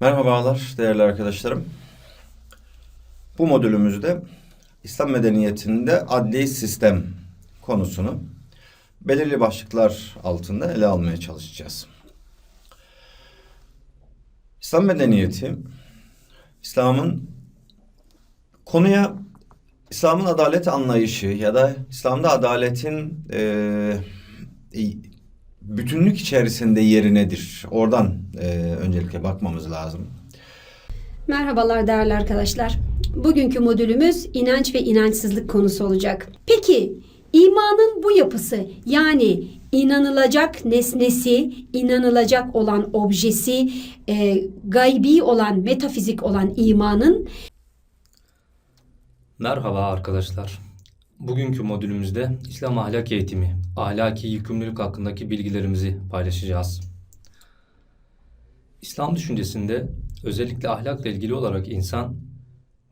Merhabalar değerli arkadaşlarım. Bu modülümüzde İslam medeniyetinde adli sistem konusunu belirli başlıklar altında ele almaya çalışacağız. İslam medeniyeti İslam'ın konuya İslam'ın adalet anlayışı ya da İslam'da adaletin eee, bütünlük içerisinde yeri nedir? Oradan eee, öncelikle bakmamız lazım. Merhabalar değerli arkadaşlar. Bugünkü modülümüz inanç ve inançsızlık konusu olacak. Peki imanın bu yapısı yani inanılacak nesnesi, inanılacak olan objesi, e, gaybi olan, metafizik olan imanın Merhaba arkadaşlar. Bugünkü modülümüzde İslam ahlak eğitimi, ahlaki yükümlülük hakkındaki bilgilerimizi paylaşacağız. İslam düşüncesinde özellikle ahlakla ilgili olarak insan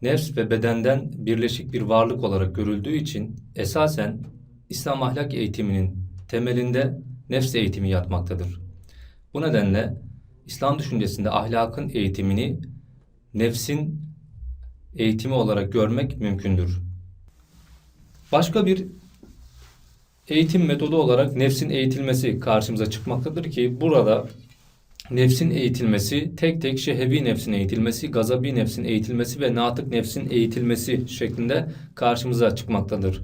nefs ve bedenden birleşik bir varlık olarak görüldüğü için esasen İslam ahlak eğitiminin temelinde nefs eğitimi yatmaktadır. Bu nedenle İslam düşüncesinde ahlakın eğitimini nefsin eğitimi olarak görmek mümkündür. Başka bir eğitim metodu olarak nefsin eğitilmesi karşımıza çıkmaktadır ki burada nefsin eğitilmesi tek tek şehevi nefsin eğitilmesi, gazabi nefsin eğitilmesi ve natık nefsin eğitilmesi şeklinde karşımıza çıkmaktadır.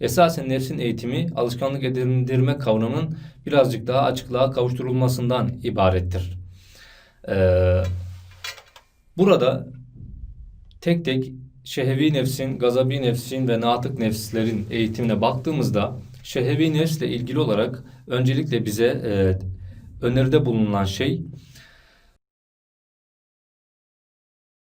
Esasen nefsin eğitimi alışkanlık edindirme kavramının birazcık daha açıklığa kavuşturulmasından ibarettir. Ee, burada tek tek şehevi nefsin, gazabi nefsin ve natık nefslerin eğitimine baktığımızda şehevi nefsle ilgili olarak öncelikle bize e, öneride bulunan şey